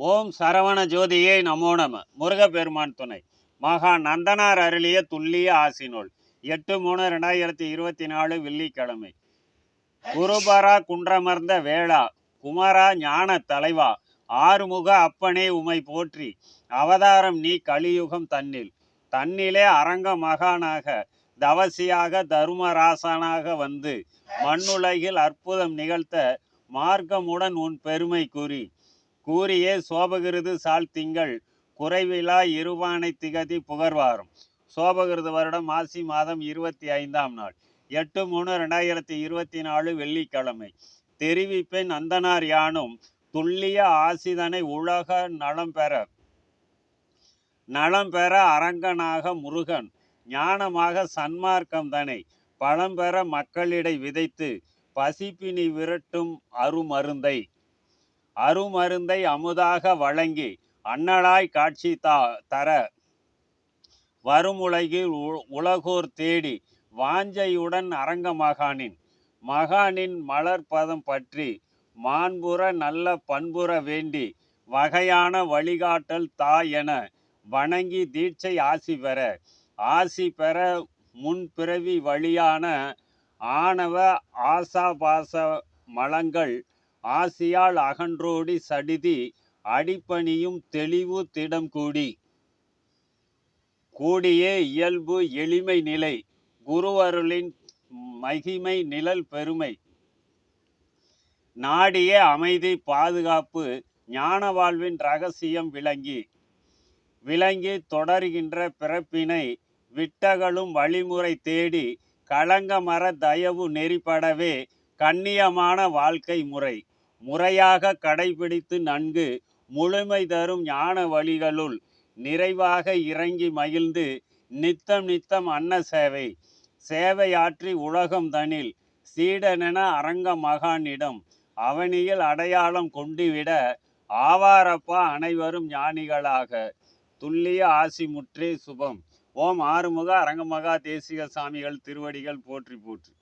ஓம் சரவண ஜோதியை நமோ நம. முருகப்பெருமான் துணை. மகா நந்தனார் அருளிய துல்லிய ஆசினோல் எட்டு மூணு ரெண்டாயிரத்தி இருபத்தி நாலு வெள்ளிக்கிழமை. குருபரா குன்றமர்ந்த வேளா. குமரா ஞான தலைவா. ஆறுமுக அப்பனே உமை போற்றி. அவதாரம் நீ கலியுகம் தன்னில். தன்னிலே அரங்க மகானாக. தவசியாக தருமராசனாக வந்து. மண்ணுலகில் அற்புதம் நிகழ்த்த. மார்க்கமுடன் உன் பெருமை கூறி. கூறியே சோபகிருது சால் திங்கள் குறைவிலா இருவானை திகதி புகழ்வாரும் சோபகிருது வருடம் மாசி மாதம் இருபத்தி ஐந்தாம் நாள். எட்டு மூணு ரெண்டாயிரத்தி இருபத்தி நாலு வெள்ளிக்கிழமை. தெரிவிப்பெண் அந்தனார் யானும் துல்லிய ஆசிதனை உலக நலம் பெற நலம் பெற அரங்கனாக முருகன் ஞானமாக சன்மார்க்கம் தனை பழம்பெற மக்களிடை விதைத்து பசிப்பினி விரட்டும் அருமருந்தை. அருமருந்தை அமுதாக வழங்கி அண்ணலாய் காட்சி தா தர வரும் உலகில் உ- உலகோர் தேடி வாஞ்சையுடன் அரங்க மகானின் மகானின் மலர்பதம் பற்றி மாண்புற நல்ல பண்புற வேண்டி வகையான வழிகாட்டல் தா என வணங்கி தீட்சை ஆசி பெற ஆசி பெற முன்பிறவி வழியான ஆணவ ஆசாபாச மலங்கள் ஆசியால் அகன்றோடி சடிதி அடிப்பணியும் தெளிவு திடம் கூடி கூடியே இயல்பு எளிமை நிலை குருவருளின் மகிமை நிழல் பெருமை. நாடிய அமைதி பாதுகாப்பு ஞான வாழ்வின் ரகசியம் விளங்கி. விளங்கி தொடர்கின்ற பிறப்பினை விட்டகளும் வழிமுறை தேடி களங்கமர தயவு நெறிப்படவே கண்ணியமான வாழ்க்கை முறை. முறையாக கடைபிடித்து நன்கு முழுமை தரும் ஞான வழிகளுள் நிறைவாக இறங்கி மகிழ்ந்து நித்தம் நித்தம் அன்ன சேவை சேவையாற்றி உலகம் தனில் சீடனென அரங்க மகானிடம் அவனியில் அடையாளம் கொண்டுவிட ஆவாரப்பா அனைவரும் ஞானிகளாக. துல்லிய ஆசி முற்றே சுபம். ஓம் ஆறுமுக அரங்கமகா தேசிக சாமிகள் திருவடிகள் போற்றி போற்றி.